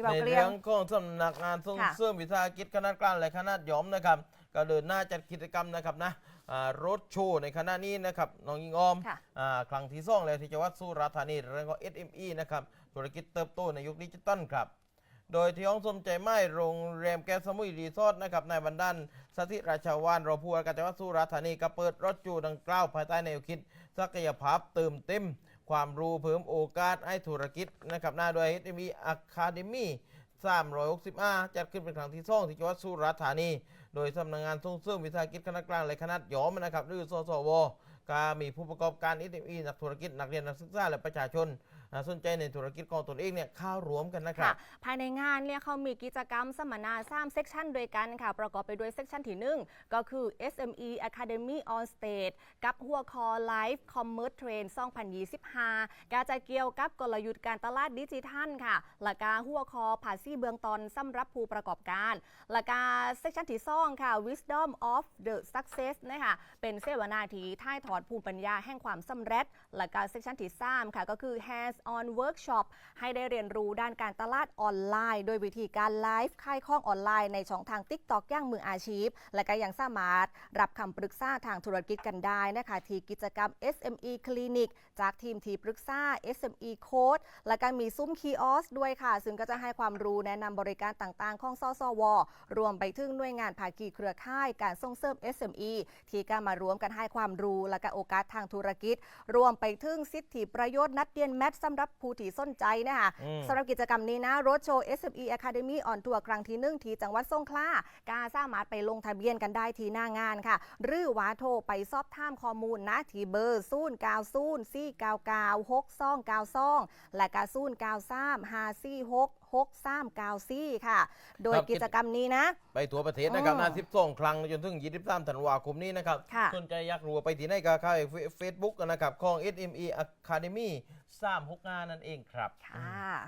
พี่เบาในเกลียเรื่งองของสำนักงานส่งค่ะ เสริมวิสาหกิจขนาดกลางและขนาดหย่อมนะครับ ก็เดินหน้าจัดกิจกรรมนะครับนะอ่ารถโชว์ในคณะนี้นะครับน้องยิงออมค่ะ อ่าครั้งที่สองเลยที่จังหวัดสุราษฎร์ธานีเรื่องของ SME นะครับธุรกิจเติบโตในยุคดิจิตอลครับ โดยที่ห้องสมใจไม้โรงแรมแก้วสมุยรีสอร์ทนะครับนายบันดันสถิราชาวานรองผู้ว่าการจังหวัดสุราษฎร์ธานีก็เปิดรถจูดังกล่าวภายใต้แนวคิดศักยภาพเติมเต็ม ความรู้เพิ่มโอกาสให้ธุรกิจนะครับหน้าโดย SME Academy 365 จัดขึ้นเป็นครั้งที่สองที่จังหวัดสุราษฎร์ธานี โดยสำนักงานส่งเสริมวิสาหกิจคณะกลางและขนาดหย่อมนะครับหรือสสว ก็มีผู้ประกอบการ SME นักธุรกิจนักเรียนนักศึกษาและประชาชนสนใจในธุรกิจของตนเองเนี่ยเข้ารวมกันนะครับค่ะภายในงานเนี่ยเขามีกิจกรรมสัมมนาสามเซกชันด้วยกันค่ะ ประกอบไปด้วยเซกชันที่ 1 ก็คือ SME Academy on Stage กับหัวคอ Live Commerce Trend 2025การจะเกี่ยวกับกลยุทธ์การตลาดดิจิทัลค่ะและการหัวคอภาษีเบื้องต้นสำหรับผู้ประกอบการและการ เซกชันที่2ค่ะ Wisdom of the Success นะคะเป็นเสวนาที่ท่ายถอดภูมิปัญญาแห่งความสำเร็จ และการเซกชันที่3ค่ะก็คือ Hands on Workshop ให้ได้เรียนรู้ด้านการตลาดออนไลน์ โดยวิธีการไลฟ์ขายข้องออนไลน์ในช่องทาง TikTok อย่างมืออาชีพ และก็ยังสามารถรับคำปรึกษาทางธุรกิจกันได้นะคะที่กิจกรรม SME Clinic จากทีมทีปรึกษา SME Code และก็มีซุ้มคีออสด้วยค่ะ ซึ่งก็จะให้ความรู้แนะนำบริการต่างๆ ของสสวรวมไปถึงหน่วยงานภาคีเครือข่ายการส่งเสริม SME ที่ก็มารวมกันให้ความรู้และก็โอกาสทางธุรกิจ รวมไปถึงสิทธิประโยชน์นัดเรียนแมทสำหรับผู้ที่สนใจนะคะอืมสำหรับกิจกรรมนี้นะรถโชว์ SME Academy on Tour ครั้งที่หนึ่งที่จังหวัดสงขลากาสามารถไปลงทะเบียนกันได้ที่หน้างานค่ะ หรือว่าโทรไปสอบถามข้อมูลนะที่เบอร์0 9 0 4 9 9 6 2 9 2และกา0 9 3 5 4 6 6 3 9 4 ค่ะ โดยครับกิจกรรมนี้นะ ไปทั่วประเทศนะครับอ๋อนาสิบสองครั้งจนถึง 23ธันวาคมนี้นะครับค่ะ สนใจอยากรู้ว่าไปที่ไหนก็เข้าเฟซบุ๊กนะครับของ SME Academy 365นั่นเองครับ ค่ะ